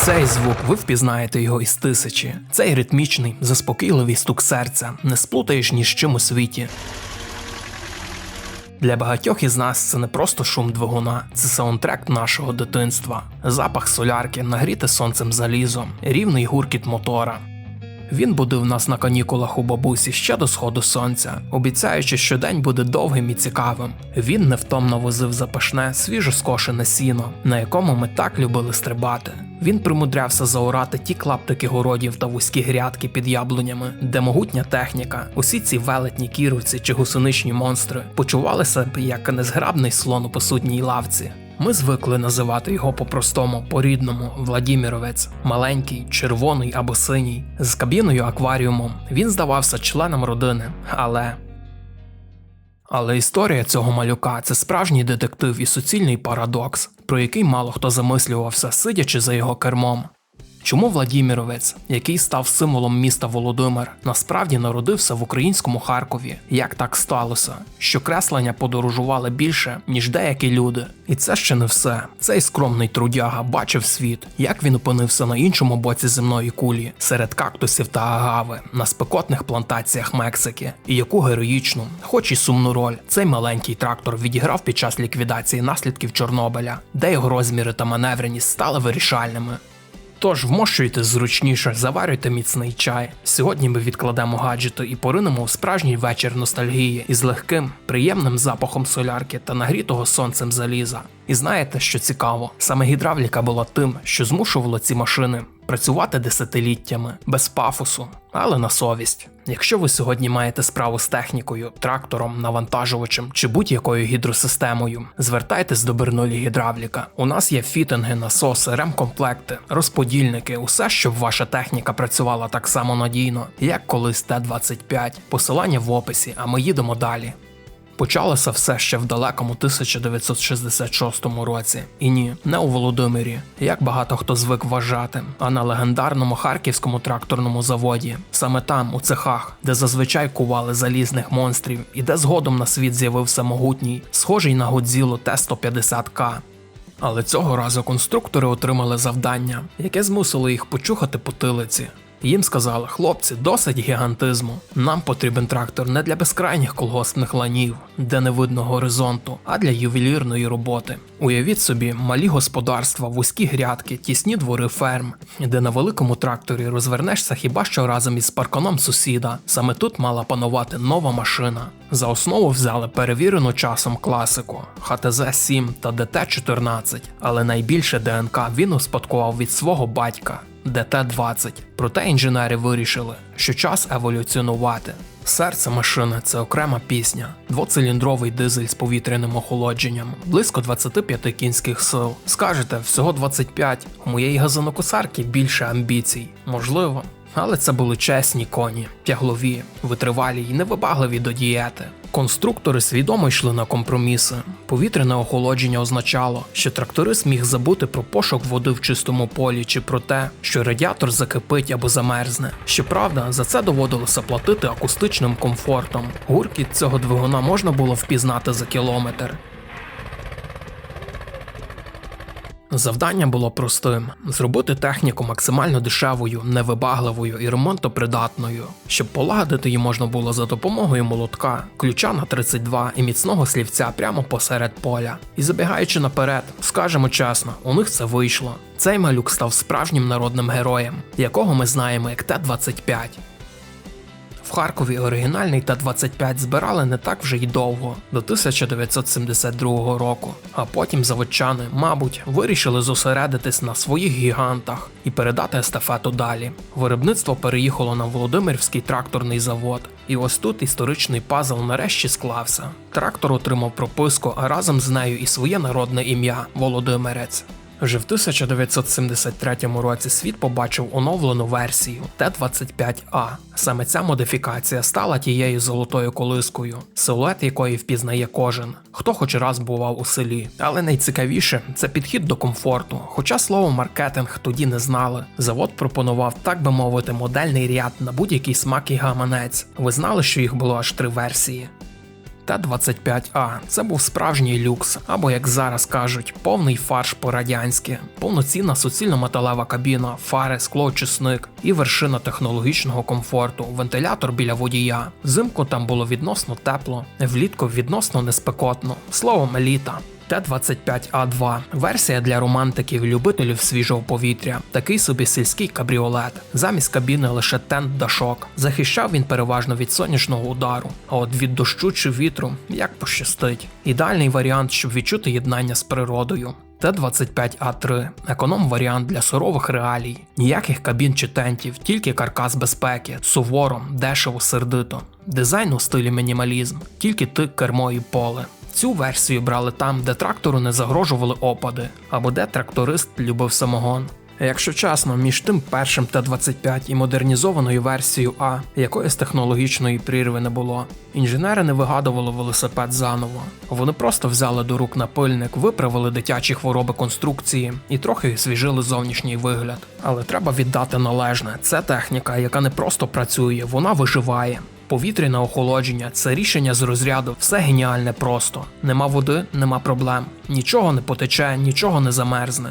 Цей звук ви впізнаєте його із тисячі. Цей ритмічний, заспокійливий стук серця не сплутаєш ні з чим у світі. Для багатьох із нас це не просто шум двигуна, це саундтрек нашого дитинства, запах солярки, нагріте сонцем залізо, рівний гуркіт мотора. Він будив нас на канікулах у бабусі ще до сходу сонця, обіцяючи, що день буде довгим і цікавим. Він невтомно возив запашне, свіжо скошене сіно, на якому ми так любили стрибати. Він примудрявся заорати ті клаптики городів та вузькі грядки під яблунями, де могутня техніка, усі ці велетні кіровці чи гусеничні монстри почували себе як незграбний слон у посудній лавці. Ми звикли називати його по-простому, по-рідному Владіміровець, маленький, червоний або синій, з кабіною акваріумом. Він здавався членом родини, але. Але історія цього малюка це справжній детектив і суцільний парадокс, про який мало хто замислювався, сидячи за його кермом. Чому Владіміровець, який став символом міста Володимир, насправді народився в українському Харкові? Як так сталося? Що креслення подорожували більше, ніж деякі люди? І це ще не все. Цей скромний трудяга бачив світ, як він опинився на іншому боці земної кулі, серед кактусів та агави, на спекотних плантаціях Мексики, і яку героїчну, хоч і сумну роль, цей маленький трактор відіграв під час ліквідації наслідків Чорнобиля, де його розміри та маневреність стали вирішальними. Тож вмощуйте зручніше, заварюйте міцний чай. Сьогодні ми відкладемо гаджети і поринемо в справжній вечір ностальгії із легким, приємним запахом солярки та нагрітого сонцем заліза. І знаєте, що цікаво? Саме гідравліка була тим, що змушувало ці машини працювати десятиліттями без пафосу, але на совість. Якщо ви сьогодні маєте справу з технікою, трактором, навантажувачем чи будь-якою гідросистемою, звертайтесь до Бернулі гідравліка. У нас є фітинги, насоси, ремкомплекти, розподільники, усе, щоб ваша техніка працювала так само надійно, як колись Т-25. Посилання в описі, а ми їдемо далі. Почалося все ще в далекому 1966 році. І ні, не у Володимирі, як багато хто звик вважати, а на легендарному харківському тракторному заводі. Саме там, у цехах, де зазвичай кували залізних монстрів, і де згодом на світ з'явився могутній, схожий на Годзілу Т-150К. Але цього разу конструктори отримали завдання, яке змусило їх почухати потилиці. Їм сказали, хлопці, досить гігантизму. Нам потрібен трактор не для безкрайніх колгоспних ланів, де не видно горизонту, а для ювелірної роботи. Уявіть собі, малі господарства, вузькі грядки, тісні двори ферм, де на великому тракторі розвернешся хіба що разом із парканом сусіда. Саме тут мала панувати нова машина. За основу взяли перевірену часом класику ХТЗ-7 та ДТ-14, але найбільше ДНК він успадкував від свого батька. ДТ-20. Проте інженери вирішили, що час еволюціонувати. Серце машини це окрема пісня, двоциліндровий дизель з повітряним охолодженням, близько 25 кінських сил. Скажете, всього 25, у моєї газонокосарки більше амбіцій. Можливо. Але це були чесні коні, тяглові, витривалі й невибагливі до дієти. Конструктори свідомо йшли на компроміси. Повітряне охолодження означало, що тракторист міг забути про пошук води в чистому полі чи про те, що радіатор закипить або замерзне. Щоправда, за це доводилося платити акустичним комфортом. Гуркіт цього двигуна можна було впізнати за кілометр. Завдання було простим: зробити техніку максимально дешевою, невибагливою і ремонтопридатною, щоб полагодити її можна було за допомогою молотка, ключа на 32 і міцного слівця прямо посеред поля. І забігаючи наперед, скажемо чесно, у них це вийшло. Цей малюк став справжнім народним героєм, якого ми знаємо як Т-25. В Харкові оригінальний Т-25 збирали не так вже й довго, до 1972 року. А потім заводчани, мабуть, вирішили зосередитись на своїх гігантах і передати естафету далі. Виробництво переїхало на Володимирський тракторний завод. І ось тут історичний пазл нарешті склався. Трактор отримав прописку, а разом з нею і своє народне ім'я Володимирець. Вже в 1973 році світ побачив оновлену версію Т-25А. Саме ця модифікація стала тією золотою колискою, силует якої впізнає кожен, хто хоч раз бував у селі. Але найцікавіше це підхід до комфорту. Хоча слово маркетинг тоді не знали. Завод пропонував, так би мовити, модельний ряд на будь-який смак і гаманець. Ви знали, що їх було аж три версії. Т-25А це був справжній люкс, або як зараз кажуть, повний фарш по-радянськи, повноцінна суцільно-металева кабіна, фари, скло, чесник і вершина технологічного комфорту, вентилятор біля водія. Взимку там було відносно тепло, влітку відносно неспекотно. Словом, еліта. Т-25А2 версія для романтиків, любителів свіжого повітря, такий собі сільський кабріолет. Замість кабіни лише тент дашок. Захищав він переважно від сонячного удару, а от від дощу чи вітру як пощастить. Ідеальний варіант, щоб відчути єднання з природою. Т-25А3 економ варіант для сурових реалій, ніяких кабін чи тентів, тільки каркас безпеки, суворо, дешево, сердито. Дизайн у стилі мінімалізм, тільки тик, кермо і поле. Цю версію брали там, де трактору не загрожували опади, або де тракторист любив самогон. Якщо чесно, між тим першим Т-25 і модернізованою версією А якоїсь технологічної прірви не було. Інженери не вигадували велосипед заново. Вони просто взяли до рук напильник, виправили дитячі хвороби конструкції і трохи освіжили зовнішній вигляд. Але треба віддати належне. Це техніка, яка не просто працює, вона виживає. Повітряне охолодження це рішення з розряду все геніальне просто. Нема води, нема проблем. Нічого не потече, нічого не замерзне.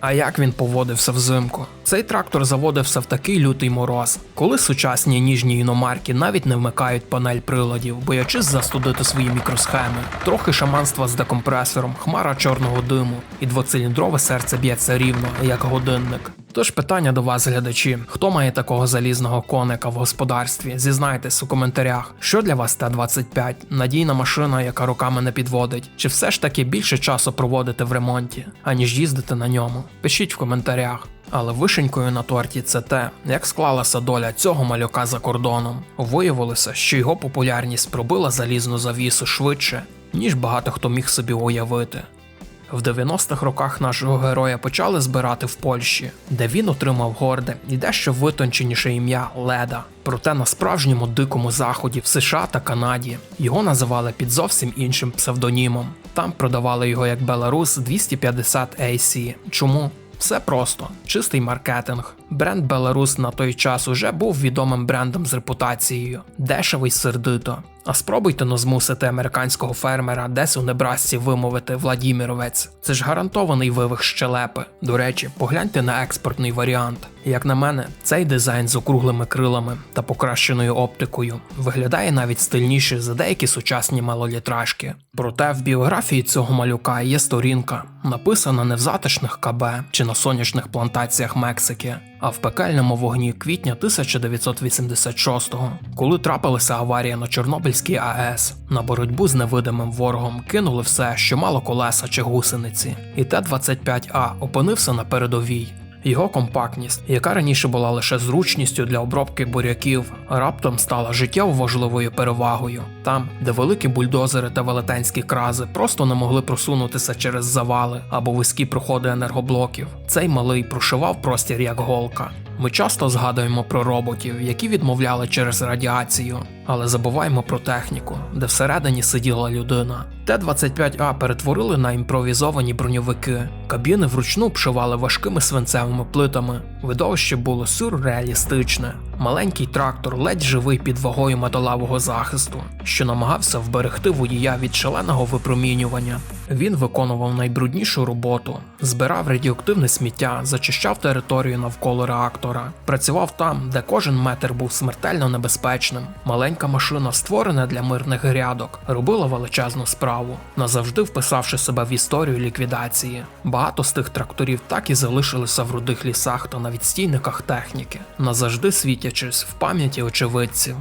А як він поводився взимку? Цей трактор заводився в такий лютий мороз, коли сучасні ніжні іномарки навіть не вмикають панель приладів, боячись застудити свої мікросхеми, трохи шаманства з декомпресором, хмара чорного диму, і двоциліндрове серце б'ється рівно, як годинник. Тож питання до вас, глядачі: хто має такого залізного коника в господарстві? Зізнайтесь у коментарях, що для вас Т-25? Надійна машина, яка руками не підводить, чи все ж таки більше часу проводите в ремонті, аніж їздити на ньому? Пишіть в коментарях. Але вишенькою на торті це те, як склалася доля цього малюка за кордоном. Виявилося, що його популярність пробила залізну завісу швидше, ніж багато хто міг собі уявити. В 90-х роках нашого героя почали збирати в Польщі, де він отримав горде і дещо витонченіше ім'я Леда. Проте на справжньому дикому заході в США та Канаді його називали під зовсім іншим псевдонімом. Там продавали його як Беларус 250 AC. Чому? Все просто, чистий маркетинг. Бренд Беларус на той час уже був відомим брендом з репутацією, дешевий сердито. А спробуйте но змусити американського фермера десь у Небрасці вимовити Владіміровець. Це ж гарантований вивих щелепи. До речі, погляньте на експортний варіант. Як на мене, цей дизайн з округлими крилами та покращеною оптикою виглядає навіть стильніше за деякі сучасні малолітражки. Проте в біографії цього малюка є сторінка, написана не в затишних КБ чи на сонячних плантаціях Мексики, а в пекельному вогні квітня 1986-го, коли трапилася аварія на Чорнобильській АЕС. На боротьбу з невидимим ворогом кинули все, що мало колеса чи гусениці, і Т-25А опинився на передовій. Його компактність, яка раніше була лише зручністю для обробки буряків, раптом стала життєво важливою перевагою. Там, де великі бульдозери та велетенські крази просто не могли просунутися через завали або вузькі проходи енергоблоків, цей малий прошивав простір як голка. Ми часто згадуємо про роботів, які відмовляли через радіацію, але забуваємо про техніку, де всередині сиділа людина. Т-25А перетворили на імпровізовані броньовики. Кабіни вручну обшивали важкими свинцевими плитами. Видовище було сюрреалістичне. Маленький трактор ледь живий під вагою металевого захисту, що намагався вберегти водія від шаленого випромінювання. Він виконував найбруднішу роботу, збирав радіоактивне сміття, зачищав територію навколо реактора, працював там, де кожен метр був смертельно небезпечним. Маленька машина, створена для мирних грядок, робила величезну справу, назавжди вписавши себе в історію ліквідації. Багато з тих тракторів так і залишилися в рудих лісах та на відстійниках техніки, назавжди світячись в пам'яті очевидців.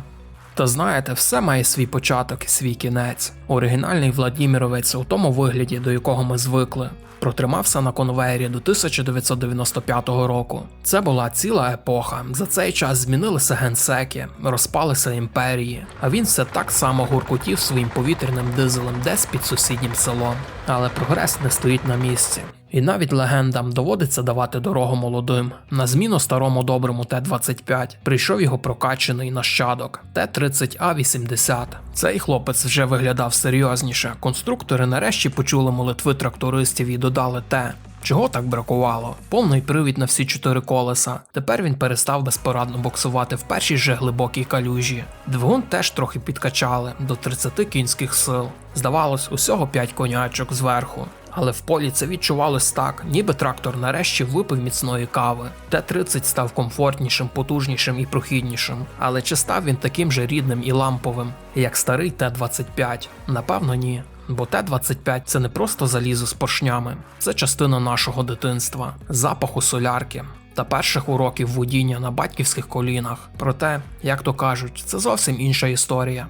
Та знаєте, все має свій початок і свій кінець. Оригінальний Владіміровець у тому вигляді, до якого ми звикли, протримався на конвейері до 1995 року. Це була ціла епоха. За цей час змінилися генсеки, розпалися імперії, а він все так само гуркотів своїм повітряним дизелем десь під сусіднім селом. Але прогрес не стоїть на місці. І навіть легендам доводиться давати дорогу молодим. На зміну старому доброму Т-25 прийшов його прокачений нащадок Т-30А-80. Цей хлопець вже виглядав серйозніше. Конструктори нарешті почули молитви трактористів і додали те. Чого так бракувало? Повний привід на всі чотири колеса. Тепер він перестав безпорадно боксувати в першій же глибокій калюжі. Двигун теж трохи підкачали до 30 кінських сил. Здавалось, усього 5 конячок зверху. Але в полі це відчувалось так, ніби трактор нарешті випив міцної кави. Т-30 став комфортнішим, потужнішим і прохіднішим. Але чи став він таким же рідним і ламповим, як старий Т-25? Напевно, ні. Бо Т-25 це не просто залізо з поршнями, це частина нашого дитинства, запаху солярки та перших уроків водіння на батьківських колінах. Проте, як то кажуть, це зовсім інша історія.